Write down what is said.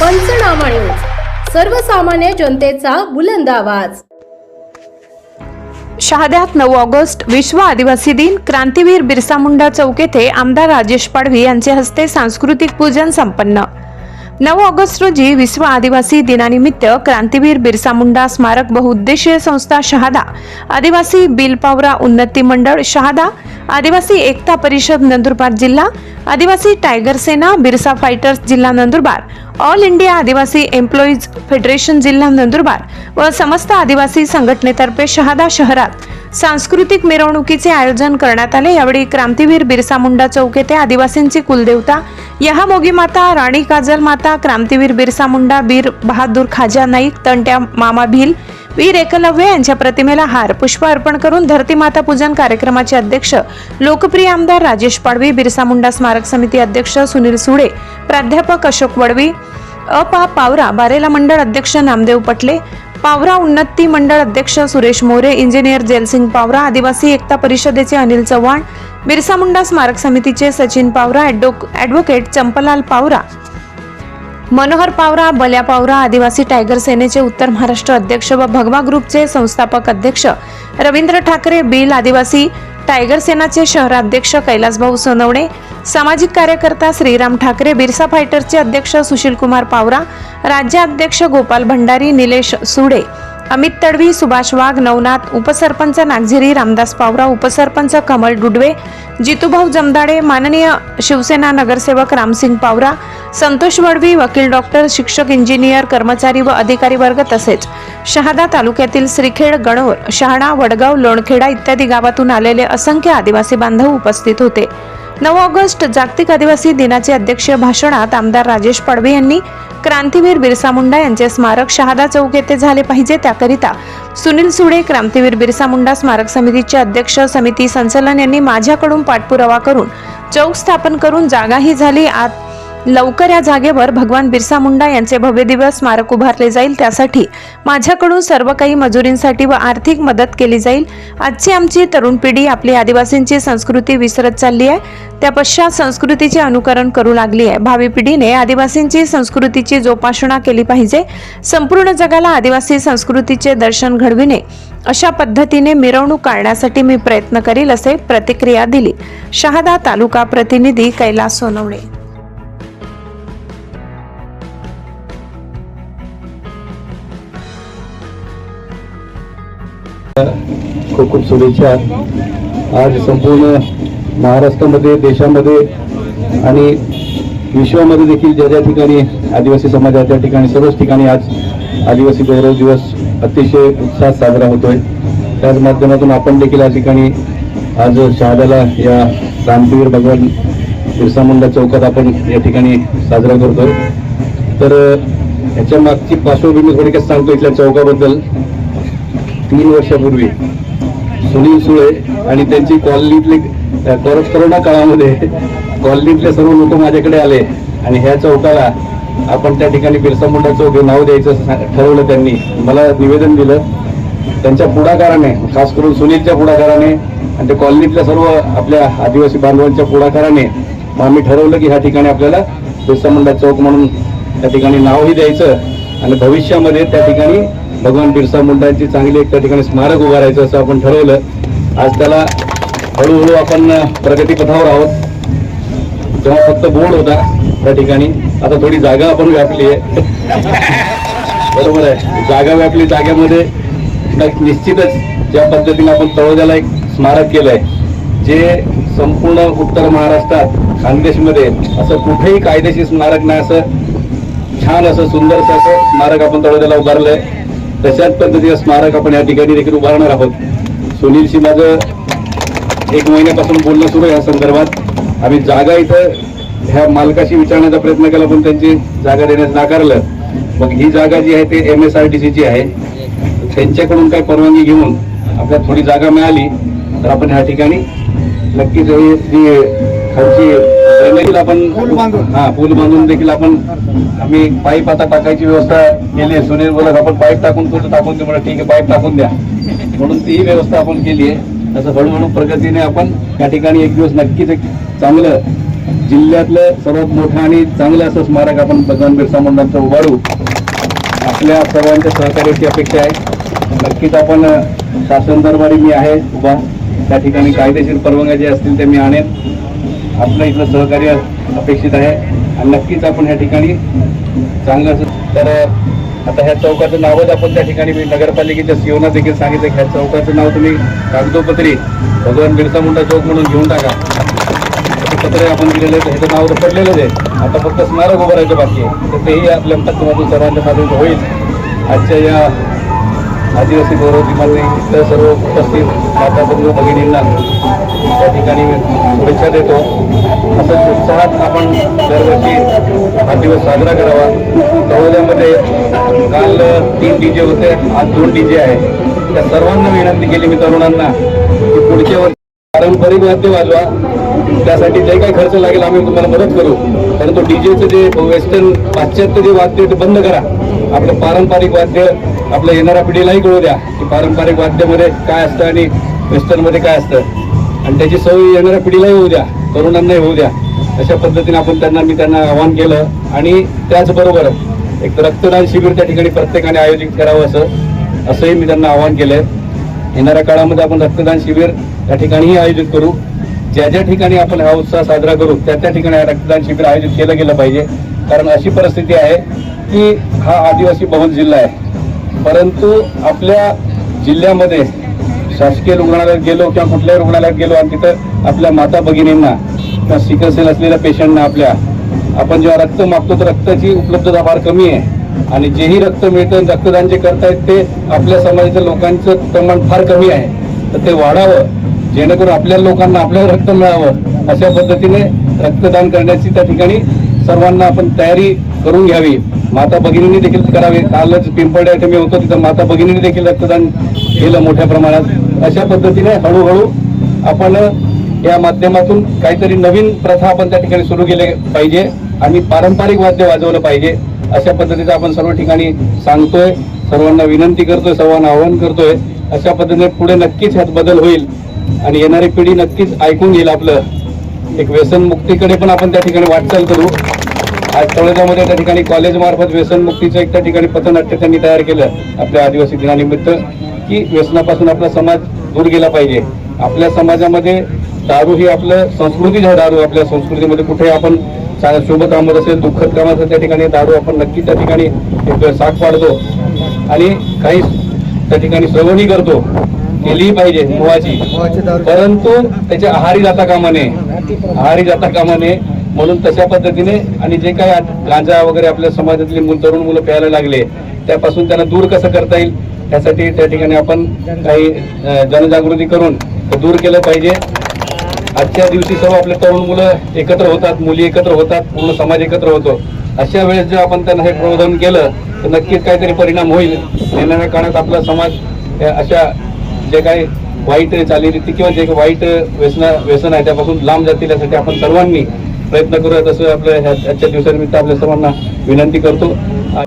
पंचनामा न्यूज. सर्वसामान्य जनतेचा बुलंद आवाज. शहाद्यात नऊ ऑगस्ट विश्व आदिवासी दिन क्रांतीवीर बिरसा मुंडा चौक येथे आमदार राजेश पाडवी यांचे हस्ते सांस्कृतिक पूजन संपन्न. नऊ ऑगस्ट रोजी विश्व आदिवासी दिनानिमित्त क्रांतीवीर बिरसा मुंडा स्मारक बहुउद्देशीय संस्था शहादा आदिवासी बिलपावरा उन्नती मंडळ शहादा आदिवासी एकता परिषद नंदुरबार जिल्हा आदिवासी टायगर सेना बिरसा फायटर्स जिल्हा Nandurbar all India Adivasi employees federation जिल्हा नंदुरबार व समस्त आदिवासी संघटनेतर्फे शहादा शहरात सांस्कृतिक मिरवणुकीचे आयोजन करण्यात आले. यावेळी क्रांतीवीर बिरसा मुंडा चौक येथे आदिवासींची कुलदेवता यहामोगी माता राणी काजल माता क्रांतीवीर बिरसा मुंडा बीर बहादूर खाजा नाईक तंट्या मामा भील वीर एकलव्य यांच्या प्रतिमेला हार पुष्प अर्पण करून धरती माता पूजन कार्यक्रमाचे अध्यक्ष लोकप्रिय आमदार राजेश पाडवी बिरसा मुंडा स्मारक समिती अध्यक्ष सुनील सुडे प्राध्यापक अशोक वडवी अपा पावरा बारेला मंडळ अध्यक्ष नामदेव पटले पावरा उन्नती मंडळ अध्यक्ष सुरेश मोरे इंजिनियर जयसिंग पावरा आदिवासी एकता परिषदेचे अनिल चव्हाण बिरसा मुंडा स्मारक समितीचे सचिन पावरा ॲडवोकेट ॲडव्होकेट चंपलाल पावरा मनोहर पावरा बल्या पावरा आदिवासी टायगर सेनेचे उत्तर महाराष्ट्र अध्यक्ष व भगवा ग्रुपचे संस्थापक अध्यक्ष रवींद्र ठाकरे बिल आदिवासी टायगर सेनाचे शहराध्यक्ष कैलासभाऊ सोनवणे सामाजिक कार्यकर्ता श्रीराम ठाकरे बिरसा फायटरचे अध्यक्ष सुशीलकुमार पावरा राज्याध्यक्ष गोपाल भंडारी निलेश सुडे अमित तडवी सुभाष वाघ नवनाथ उपसरपंच नागझिरी रामदास पावरा उपसरपंच कमल डुडवे जितूभाऊ जमदाडे माननीय शिवसेना नगरसेवक रामसिंग पावरा संतोष वडवी वकील डॉक्टर शिक्षक इंजिनियर कर्मचारी व अधिकारी वर्ग तसेच शहादा तालुक्यातील श्रीखेड गणोर शहाणा वडगाव लोणखेडा इत्यादी गावातून आलेले असंख्य आदिवासी बांधव उपस्थित होते. नऊ ऑगस्ट जागतिक आदिवासी दिनाचे अध्यक्षीय भाषणात आमदार राजेश पडवे यांनी क्रांतीवीर बिरसा मुंडा यांचे स्मारक शहादा चौक येथे झाले पाहिजे त्याकरिता सुनील सुडे क्रांतीवीर बिरसा मुंडा स्मारक समितीचे अध्यक्ष समिती संचलन यांनी माझ्याकडून पाठपुरावा करून चौक स्थापन करून जागाही झाली. आत लवकर या जागेवर भगवान बिरसा मुंडा यांचे भव्यदिव्य स्मारक उभारले जाईल. त्यासाठी माझ्याकडून सर्व काही मजुरींसाठी व आर्थिक मदत केली जाईल. आजची आमची तरुण पिढी आपली आदिवासींची संस्कृती विसरत चालली आहे. त्या पश्चात संस्कृतीचे अनुकरण करू लागली आहे. भावी पिढीने आदिवासींची संस्कृतीची जोपासना केली पाहिजे. संपूर्ण जगाला आदिवासी संस्कृतीचे दर्शन घडविणे अशा पद्धतीने मिरवणूक काढण्यासाठी मी प्रयत्न करील असे प्रतिक्रिया दिली. शहादा तालुका प्रतिनिधी कैलास सोनवणे. खूप शुभेच्छा. आज संपूर्ण महाराष्ट्रामध्ये देशामध्ये आणि विश्वामध्ये देखील ज्या ज्या ठिकाणी आदिवासी समाजात त्या ठिकाणी सर्वच ठिकाणी आज आदिवासी गौरव दिवस अतिशय उत्साहात साजरा होतोय. त्याच माध्यमातून आपण देखील या ठिकाणी आज शहाद्याला या क्रांतीवीर भगवान बिरसा मुंडा चौकात आपण या ठिकाणी साजरा करतोय. तर याच्या मागची पार्श्वभूमी थोडक्यात सांगतो इथल्या चौकाबद्दल. तीन वर्षापूर्वी सुनील सुळे आणि त्यांची कॉलनीतले कोरोना काळामध्ये कॉलनीतले सर्व लोक माझ्याकडे आले आणि ह्या चौकाला आपण त्या ठिकाणी बिरसा मुंडा चौक हे नाव द्यायचं ठरवलं त्यांनी. मला निवेदन दिलं. त्यांच्या पुढाकाराने खास करून सुनीलच्या पुढाकाराने आणि त्या कॉलनीतल्या सर्व आपल्या आदिवासी बांधवांच्या पुढाकाराने मग आम्ही ठरवलं की ह्या ठिकाणी आपल्याला बिरसा मुंडा चौक म्हणून त्या ठिकाणी नावही द्यायचं आणि भविष्यामध्ये त्या ठिकाणी भगवान बिरसा मुंडांची चांगली एक त्या ठिकाणी स्मारक उभारायचं असं आपण ठरवलं. आज त्याला हळूहळू आपण प्रगतीपथावर आहोत. तेव्हा फक्त बोर्ड होता त्या ठिकाणी. आता थोडी जागा आपण व्यापली आहे. बरोबर आहे. जागा व्यापली जागेमध्ये निश्चितच ज्या पद्धतीने आपण तळोद्याला एक स्मारक केलंय जे संपूर्ण उत्तर महाराष्ट्रात खानदेशमध्ये असं कुठेही कायदेशीर स्मारक नाही असं छान असं सुंदरसं असं स्मारक आपण तळोद्याला उभारलंय. तशाच पद्धतीचं स्मारक आपण या ठिकाणी देखील उभारणार आहोत. सुनीलशी माझं एक महिन्यापासून बोलणं सुरू आहे या संदर्भात. आम्ही जागा इथं ह्या मालकाशी विचारण्याचा प्रयत्न केला पण त्यांची जागा देण्यास नाकारलं मग ही जागा जी आहे ते एम एस आर टी सीची आहे. त्यांच्याकडून काय परवानगी घेऊन आपल्याला थोडी जागा मिळाली तर आपण ह्या ठिकाणी नक्कीच जी खालची ड्रेनेज आपण हा पूल बांधून देखील आपण आम्ही पाईप आता टाकायची व्यवस्था केली आहे. सुनील बोलत आपण पाईप टाकून तुझं टाकून दे मला ठीक आहे पाईप टाकून द्या. म्हणून ती व्यवस्था आपण केली आहे. तसं हळूहळू प्रगतीने आपण या ठिकाणी एक दिवस नक्कीच एक चांगलं जिल्ह्यातलं सर्वात मोठं आणि चांगलं असं स्मारक आपण भगवान बिरसा मुंडांचं उभारू. आपल्या सर्वांच्या सहकार्याची अपेक्षा आहे. नक्कीच आपण शासन दरबारी मी आहे उभा. त्या ठिकाणी कायदेशीर परवानग्या जे असतील ते मी आणेन. आपलं इथलं सहकार्य अपेक्षित आहे. आणि नक्कीच आपण ह्या ठिकाणी चांगलं असं तर आता ह्या चौकाचं नावच आपण त्या ठिकाणी मी नगरपालिकेच्या सीओना देखील सांगितलं की ह्या चौकाचं नाव तुम्ही कागदोपत्री भगवान बिरसा मुंडा चौक म्हणून घेऊन टाका. ते पत्र आपण दिलेलं आहे ह्याचं नाव तर पडलेलंच आहे. आता फक्त स्मारक उभं बाकी आहे. तर तेही आपल्या माध्यमातून सर्वांच्या माध्यमातून होईल. आजच्या या आदिवासी गौरव दिनाने इथल्या सर्व उपस्थित माता बंधू भगिनींना त्या ठिकाणी शुभेच्छा देतो. असंच उत्साहात आपण दरवर्षी हा दिवस साजरा करावा. कवल्यामध्ये काल तीन डी जे होते आज दोन डी जे आहे त्या सर्वांना विनंती केली मी तरुणांना की पुढच्या वर्षी पारंपरिक वाद्य वाजवा. त्यासाठी जे काही खर्च लागेल आम्ही तुम्हाला मदत करू. परंतु डीजेचं जे वेस्टर्न पाश्चात्य जे वाद्य ते बंद करा. आपलं पारंपरिक वाद्य आपल्या येणाऱ्या पिढीलाही कळू द्या की पारंपरिक वाद्यामध्ये काय असतं आणि वेस्टर्नमध्ये काय असतं. आणि त्याची सवय येणाऱ्या पिढीलाही होऊ द्या तरुणांनाही होऊ द्या. अशा पद्धतीने आपण त्यांना मी त्यांना आवाहन केलं. आणि त्याचबरोबर एक रक्तदान शिबिर त्या ठिकाणी प्रत्येकाने आयोजित करावं असं असंही मी त्यांना आवाहन केलंय. येणाऱ्या काळामध्ये आपण रक्तदान शिबिर त्या ठिकाणीही आयोजित करू. ज्या ज्या ठिकाणी आपण हा उत्साह साजरा करू त्या त्या ठिकाणी रक्तदान शिबिर आयोजित केलं गेलं पाहिजे. कारण अशी परिस्थिती आहे की हा आदिवासी बहुल जिल्हा आहे. परंतु आपल्या जिल्ह्यामध्ये शासकीय रुग्णालयात गेलो किंवा कुठल्याही रुग्णालयात गेलो आणि तिथं आपल्या माता भगिनींना किंवा सिकलसेल असलेल्या पेशंटना आपल्या आपण जेव्हा रक्त मागतो तर रक्ताची उपलब्धता फार कमी आहे. आणि जेही रक्त मिळतं रक्तदान जे करतायत ते आपल्या समाजाच्या लोकांचं प्रमाण फार कमी आहे. तर ते वाढावं. जेणेकरून आपल्या लोकांना आपल्याला रक्त मिळावं अशा पद्धतीने रक्तदान करण्याची त्या ठिकाणी सर्वांना आपण तयारी करून घ्यावी. माता भगिनींनी देखील करावे. कालच पिंपळ्या इथे मी होतो तिथं माता भगिनींनी देखील रक्तदान केलं मोठ्या प्रमाणात. अशा पद्धतीने हळूहळू आपण या माध्यमातून काहीतरी नवीन प्रथा आपण त्या ठिकाणी सुरू केले पाहिजे आणि पारंपरिक वाद्य वाजवलं पाहिजे. अशा पद्धतीचं आपण सर्व ठिकाणी सांगतोय. सर्वांना विनंती करतोय सर्वांना आवाहन करतोय. अशा पद्धतीने पुढे नक्कीच ह्यात बदल होईल आणि येणारी पिढी नक्कीच ऐकून घेईल आपलं. एक व्यसन मुक्तीकडे पण आपण त्या ठिकाणी वाटचाल करू. आज तळोजामध्ये त्या ठिकाणी कॉलेज मार्फत व्यसनमुक्तीचं एक त्या ठिकाणी पथनाट्य त्यांनी तयार केलं आपल्या आदिवासी दिनानिमित्त की व्यसनापासून आपला समाज दूर गेला पाहिजे. आपल्या समाजामध्ये दारू ही आपलं संस्कृतीच आहे दारू आपल्या संस्कृतीमध्ये कुठे आपण शुभ कामात असेल दुःखद कामात असेल त्या ठिकाणी दारू आपण नक्की त्या ठिकाणी एक साथ पाडतो. आणि काही त्या ठिकाणी श्रवणी करतो. केलीही पाहिजे मुवाची परंतु त्याच्या आहारी जाता कामा नये. आहारी जाता कामा नये. म्हणून तशा पद्धतीने आणि जे काही गांजा वगैरे आपल्या समाजातली मुलं तरुण मुलं प्यायला लागले त्यापासून त्यांना दूर कसं करता येईल? त्यासाठी त्या ठिकाणी आपण काही जनजागृती करून दूर केलं पाहिजे. आजच्या दिवशी सर्व आपले तरुण मुलं एकत्र होतात मुली एकत्र होतात पूर्ण समाज एकत्र होतो. अशा वेळेस जर आपण त्यांना हे प्रबोधन केलं तर नक्कीच काहीतरी परिणाम होईल. येणाऱ्या काळात आपला समाज अशा जे काही वाईट चालीरीती किंवा जे काही वाईट व्यसन व्यसन आहे त्यापासून लांब जातील यासाठी आपण सर्वांनी प्रयत्न करूया तसं आपल्या ह्या- आजच्या दिवसानिमित्त आपल्या सर्वांना विनंती करतो.